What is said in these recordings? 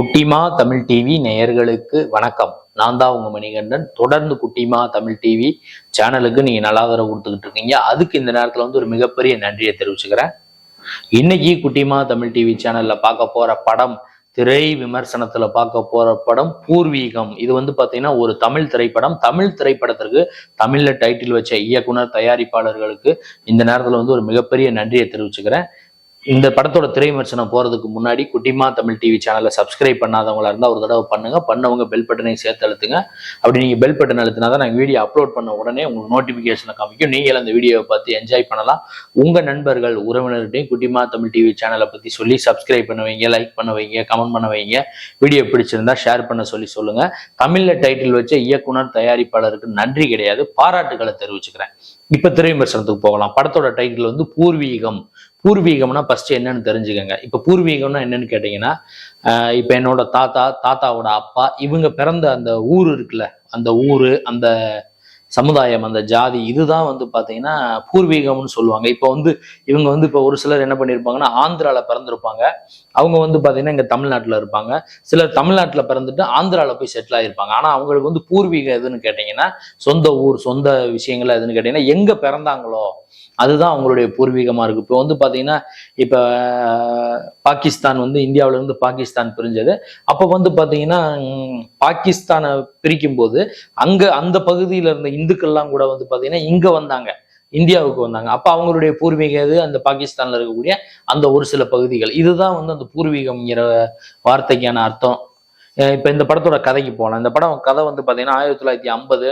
குட்டிமா தமிழ் டிவி நேயர்களுக்கு வணக்கம். நான் தான் உங்க மணிகண்டன். தொடர்ந்து குட்டிமா தமிழ் டிவி சேனலுக்கு நீங்க நல்ல ஆதரவு கொடுத்துக்கிட்டு இருக்கீங்க. அதுக்கு இந்த நேரத்துல வந்து ஒரு மிகப்பெரிய நன்றியை தெரிவிச்சுக்கிறேன். இன்னைக்கு குட்டிமா தமிழ் டிவி சேனல்ல பார்க்க போற படம் திரை விமர்சனத்துல பார்க்க போற படம் பூர்வீகம். இது வந்து பாத்தீங்கன்னா ஒரு தமிழ் திரைப்படம். தமிழ் திரைப்படத்திற்கு தமிழ்ல டைட்டில் வச்ச இயக்குனர் தயாரிப்பாளர்களுக்கு இந்த நேரத்துல வந்து ஒரு மிகப்பெரிய நன்றியை தெரிவிச்சுக்கிறேன். இந்த படத்தோட திரை விமர்சனம் போறதுக்கு முன்னாடி குட்டிமா தமிழ் டிவி சேனலை சப்ஸ்கிரைப் பண்ணாதவங்களா இருந்தால் ஒரு தடவை பண்ணுங்க. பண்ணவங்க பெல் பட்டனை சேர்த்து அழுத்துங்க. அப்படி நீங்க பெல் பட்டன் அழுத்தினா தான் நாங்கள் வீடியோ அப்லோட் பண்ண உடனே உங்களுக்கு நோட்டிபிகேஷனை காமிக்கும். நீங்களும் அந்த வீடியோவை பார்த்து என்ஜாய் பண்ணலாம். உங்க நண்பர்கள் உறவினர்கிட்டையும் குட்டிமா தமிழ் டிவி சேனலை பத்தி சொல்லி சப்ஸ்கிரைப் பண்ண வைங்க லைக் பண்ண வைங்க கமெண்ட் பண்ண வைங்க. வீடியோ பிடிச்சிருந்தா ஷேர் பண்ண சொல்லி சொல்லுங்க. தமிழ்ல டைட்டில் வச்ச இயக்குனர் தயாரிப்பாளருக்கு நன்றி கிடையாது. பாராட்டுகளை தெரிவிச்சுக்கிறேன். இப்ப திரை விமர்சனத்துக்கு போகலாம். படத்தோட டைட்டில் வந்து பூர்வீகம். பூர்வீகம்னா ஃபர்ஸ்ட் என்னன்னு தெரிஞ்சுக்கோங்க. இப்போ பூர்வீகம்னா என்னன்னு கேட்டீங்கன்னா இப்போ என்னோட தாத்தா தாத்தாவோட அப்பா இவங்க பிறந்த அந்த ஊர் இருக்குல்ல அந்த ஊர் அந்த சமுதாயம் அந்த ஜாதி இதுதான் வந்து பார்த்தீங்கன்னா பூர்வீகம்னு சொல்லுவாங்க. இப்போ வந்து இவங்க வந்து இப்போ ஒரு சிலர் என்ன பண்ணியிருப்பாங்கன்னா ஆந்திராவில் பிறந்திருப்பாங்க. அவங்க வந்து பார்த்தீங்கன்னா இங்கே தமிழ்நாட்டில் இருப்பாங்க. சிலர் தமிழ்நாட்டில் பிறந்துட்டு ஆந்திராவில் போய் செட்டில் ஆகியிருப்பாங்க ஆனால் அவங்களுக்கு வந்து பூர்வீகம் எதுன்னு கேட்டிங்கன்னா சொந்த ஊர் சொந்த விஷயங்கள் எதுன்னு கேட்டிங்கன்னா எங்கே பிறந்தாங்களோ அதுதான் அவங்களுடைய பூர்வீகமாக இருக்கு. இப்போ வந்து பார்த்தீங்கன்னா இப்போ பாகிஸ்தான் வந்து இந்தியாவுல இருந்து பாகிஸ்தான் பிரிஞ்சது. அப்போ வந்து பார்த்தீங்கன்னா பாகிஸ்தானை பிரிக்கும் போது அங்கே அந்த பகுதியில் இருந்த இந்துக்கள்லாம் கூட வந்து பார்த்தீங்கன்னா இங்கே வந்தாங்க. இந்தியாவுக்கு வந்தாங்க. அப்போ அவங்களுடைய பூர்வீகம் இது அந்த பாகிஸ்தானில் இருக்கக்கூடிய அந்த ஒரு சில பகுதிகள். இதுதான் வந்து அந்த பூர்வீகம்ங்கிற வார்த்தைக்கான அர்த்தம். இப்போ இந்த படத்தோட கதைக்கு போகலாம் இந்த படம் கதை வந்து பார்த்தீங்கன்னா ஆயிரத்தி தொள்ளாயிரத்தி ஐம்பது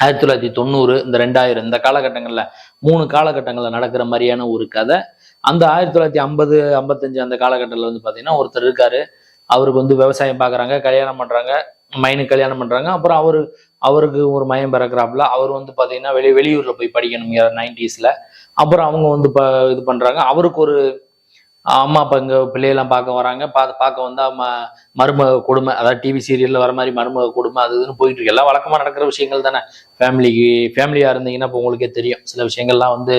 ஆயிரத்தி தொள்ளாயிரத்தி தொண்ணூறு இந்த ரெண்டாயிரம் இந்த காலகட்டங்களில் மூணு காலகட்டங்களில் நடக்கிற மாதிரியான ஒரு கதை. அந்த ஆயிரத்தி தொள்ளாயிரத்தி ஐம்பது ஐம்பத்தஞ்சு அந்த காலகட்டத்தில் வந்து பார்த்தீங்கன்னா ஒருத்தர் இருக்காரு. அவருக்கு வந்து விவசாயம் பார்க்குறாங்க கல்யாணம் பண்ணுறாங்க மைனுக்கு கல்யாணம் பண்ணுறாங்க அப்புறம் அவர் அவருக்கு ஒரு மயம் பிறக்கிறாப்புல. அவர் வந்து பார்த்தீங்கன்னா வெளி வெளியூரில் போய் படிக்கணுங்கிற நைன்டிஸில் அப்புறம் அவங்க வந்து ப இது பண்ணுறாங்க அவருக்கு ஒரு அம்மா அப்பா இங்கே பிள்ளையெல்லாம் பார்க்க வராங்க. பார்த்து பார்க்க வந்து ம மருமக கொடுமை. அதாவது டிவி சீரியலில் வர மாதிரி மருமக கொடுமை அது இதுன்னு போயிட்டு இருக்கு. எல்லாம் வழக்கமாக நடக்கிற விஷயங்கள் தானே. ஃபேமிலிக்கு ஃபேமிலியாக இருந்தீங்கன்னா இப்போ உங்களுக்கே தெரியும். சில விஷயங்கள்லாம் வந்து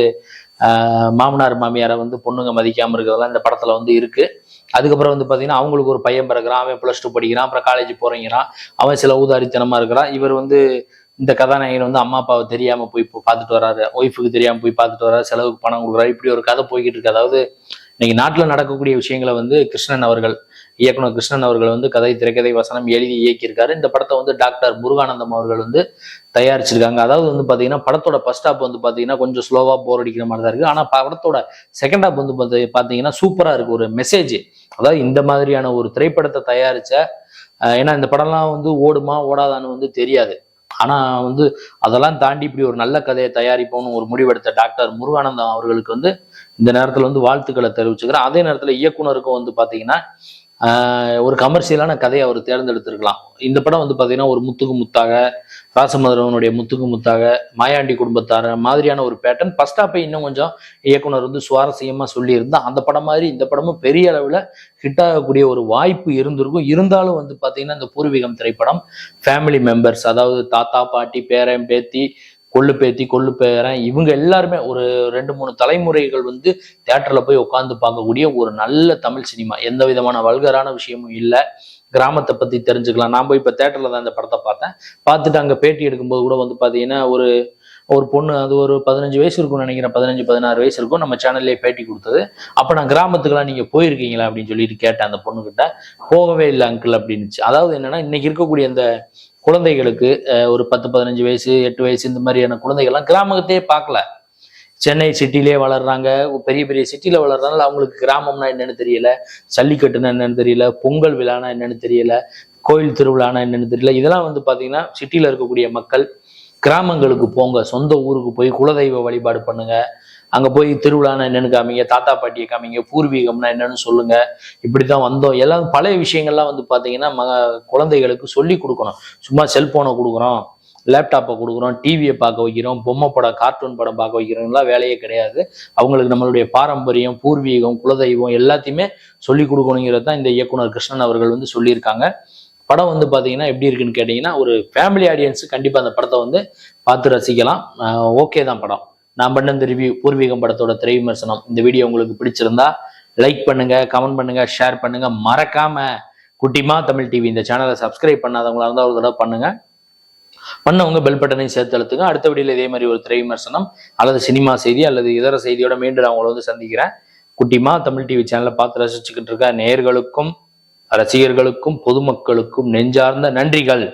மாமனார் மாமியாரை வந்து பொண்ணுங்க மதிக்காமல் இருக்கிறதெல்லாம் இந்த படத்தில் வந்து இருக்கு. அதுக்கப்புறம் வந்து பார்த்தீங்கன்னா அவங்களுக்கு ஒரு பையன் பிறகுறான் அவன் ப்ளஸ் டூ படிக்கிறான். அப்புறம் காலேஜ் போகிறீங்கிறான் அவன் சில ஊதாரித்தனமாக இருக்கிறான். இவர் வந்து இந்த கதாநாயகன் வந்து அம்மா அப்பாவை தெரியாமல் போய் பார்த்துட்டு வராரு. ஒய்ஃபுக்கு தெரியாமல் போய் பார்த்துட்டு வராரு. செலவுக்கு பணம் கொடுக்குறாரு. இப்படி ஒரு கதை போய்கிட்டு இருக்கு. அதாவது இன்னைக்கு நாட்டில் நடக்கக்கூடிய விஷயங்களை வந்து கிருஷ்ணன் அவர்கள் இயக்குனர் கிருஷ்ணன் அவர்கள் வந்து கதை திரைக்கதை வசனம் எழுதி இயக்கியிருக்காரு. இந்த படத்தை வந்து டாக்டர் முருகானந்தம் அவர்கள் வந்து தயாரிச்சிருக்காங்க. அதாவது வந்து பார்த்தீங்கன்னா படத்தோட ஃபர்ஸ்ட் ஹாப் வந்து பார்த்தீங்கன்னா கொஞ்சம் ஸ்லோவாக போர் அடிக்கிற மாதிரி தான் இருக்குது ஆனால் படத்தோட செகண்ட் ஹாப் வந்து பார்த்து பார்த்தீங்கன்னா சூப்பராக இருக்குது ஒரு மெசேஜ் அதாவது இந்த மாதிரியான ஒரு திரைப்படத்தை தயாரித்த ஏன்னா இந்த படம்லாம் வந்து ஓடுமா ஓடாதான்னு வந்து தெரியாது. ஆனா வந்து அதெல்லாம் தாண்டி இப்படி ஒரு நல்ல கதையை தயாரிப்போம்னு ஒரு முடிவெடுத்த டாக்டர் முருகானந்தம் அவர்களுக்கு வந்து இந்த நேரத்துல வந்து வாழ்த்துக்களை தெரிவிச்சுக்கிறேன். அதே நேரத்துல இயக்குனருக்கும் வந்து பாத்தீங்கன்னா ஒரு கமர்ஷியலான கதையை அவர் தேர்ந்தெடுத்திருக்கலாம். இந்த படம் வந்து பார்த்தீங்கன்னா ஒரு முத்துக்கு முத்தாக ராசமதுரவனுடைய முத்துக்கு முத்தாக மாயாண்டி குடும்பத்தார் மாதிரியான ஒரு பேட்டர்ன் ஃபர்ஸ்ட் ஹாப்பை இன்னும் கொஞ்சம் இயக்குனர் வந்து சுவாரஸ்யமாக சொல்லியிருந்தா அந்த படம் மாதிரி இந்த படமும் பெரிய அளவில் ஹிட் ஆகக்கூடிய ஒரு வாய்ப்பு இருந்திருக்கும். இருந்தாலும் வந்து பார்த்தீங்கன்னா இந்த பூர்வீகம் திரைப்படம் ஃபேமிலி மெம்பர்ஸ் அதாவது தாத்தா பாட்டி பேரன் பேத்தி கொள்ளு பேத்தி கொள்ளு பேரன் இவங்க எல்லாருமே ஒரு ரெண்டு மூணு தலைமுறைகள் வந்து தியேட்டர்ல போய் உட்காந்து பார்க்கக்கூடிய ஒரு நல்ல தமிழ் சினிமா. எந்த விதமான வல்கரான விஷயமும் இல்லை. கிராமத்தை பத்தி தெரிஞ்சுக்கலாம். நான் போய் இப்ப தியேட்டர்ல தான் இந்த படத்தை பார்த்தேன். பார்த்துட்டு அங்க பேட்டி எடுக்கும்போது கூட வந்து பாத்தீங்கன்னா ஒரு ஒரு பொண்ணு அது ஒரு பதினஞ்சு வயசு இருக்கும்னு நினைக்கிறேன். பதினஞ்சு பதினாறு வயசு இருக்கும். நம்ம சேனல்லே பேட்டி கொடுத்தது. அப்ப நான் கிராமத்துக்குலாம் நீங்க போயிருக்கீங்களா அப்படின்னு சொல்லிட்டு கேட்டேன் அந்த பொண்ணுகிட்ட. போகவே இல்லை அங்கிள் அப்படின்னுச்சு. அதாவது என்னன்னா இன்னைக்கு இருக்கக்கூடிய அந்த குழந்தைகளுக்கு ஒரு பத்து பதினஞ்சு வயசு எட்டு வயசு இந்த மாதிரியான குழந்தைகள்லாம் கிராமத்தையே பார்க்கல. சென்னை சிட்டிலே வளர்றாங்க. பெரிய பெரிய சிட்டியில் வளர்றதுனால அவங்களுக்கு கிராமம்னா என்னன்னு தெரியல. ஜல்லிக்கட்டுனா என்னன்னு தெரியல. பொங்கல் விழானா என்னன்னு தெரியல. கோயில் திருவிழானா என்னன்னு தெரியல. இதெல்லாம் வந்து பாத்தீங்கன்னா சிட்டியில் இருக்கக்கூடிய மக்கள் கிராமங்களுக்கு போங்க. சொந்த ஊருக்கு போய் குலதெய்வ வழிபாடு பண்ணுங்க. அங்கே போய் திருவிழானா என்னன்னு காமிங்க தாத்தா பாட்டியை காமிங்க பூர்வீகம்னா என்னன்னு சொல்லுங்க. இப்படிதான் வந்தோம். எல்லாம் பழைய விஷயங்கள்லாம் வந்து பார்த்தீங்கன்னா ம குழந்தைகளுக்கு சொல்லி கொடுக்கணும். சும்மா செல்போனை கொடுக்குறோம் லேப்டாப்பை கொடுக்குறோம் டிவியை பார்க்க வைக்கிறோம் பொம்மை படம் கார்ட்டூன் படம் பார்க்க வைக்கிறோம்லாம் வேலையே கிடையாது. அவங்களுக்கு நம்மளுடைய பாரம்பரியம் பூர்வீகம் குலதெய்வம் எல்லாத்தையுமே சொல்லி கொடுக்கணுங்கிறது தான் இந்த இயக்குனர் கிருஷ்ணன் அவர்கள் வந்து சொல்லியிருக்காங்க. படம் வந்து பார்த்தீங்கன்னா எப்படி இருக்குன்னு கேட்டிங்கன்னா ஒரு ஃபேமிலி ஆடியன்ஸு கண்டிப்பாக அந்த படத்தை வந்து பார்த்து ரசிக்கலாம். ஓகே தான் படம். நான் பண்ண இந்த ரிவ்யூ பூர்வீகம் படத்தோட திரை விமர்சனம் இந்த வீடியோ உங்களுக்கு பிடிச்சிருந்தா லைக் பண்ணுங்க கமெண்ட் பண்ணுங்க ஷேர் பண்ணுங்க. மறக்காம குட்டிமா தமிழ் டிவி இந்த சேனலை சப்ஸ்கிரைப் பண்ணாதவங்களா இருந்தால் ஒரு தடவை பண்ணுங்க. பண்ணவங்க பெல் பட்டனையும் சேர்த்து அழுத்துங்க. அடுத்த வீடியோல இதே மாதிரி ஒரு திரை விமர்சனம் அல்லது சினிமா செய்தி அல்லது இதர செய்தியோட மீண்டும் நான் உங்களை வந்து சந்திக்கிறேன். குட்டிமா தமிழ் டிவி சேனலை பார்த்து ரசிச்சுக்கிட்டு இருக்க நேர்களுக்கும் ரசிகர்களுக்கும் பொதுமக்களுக்கும் நெஞ்சார்ந்த நன்றிகள்.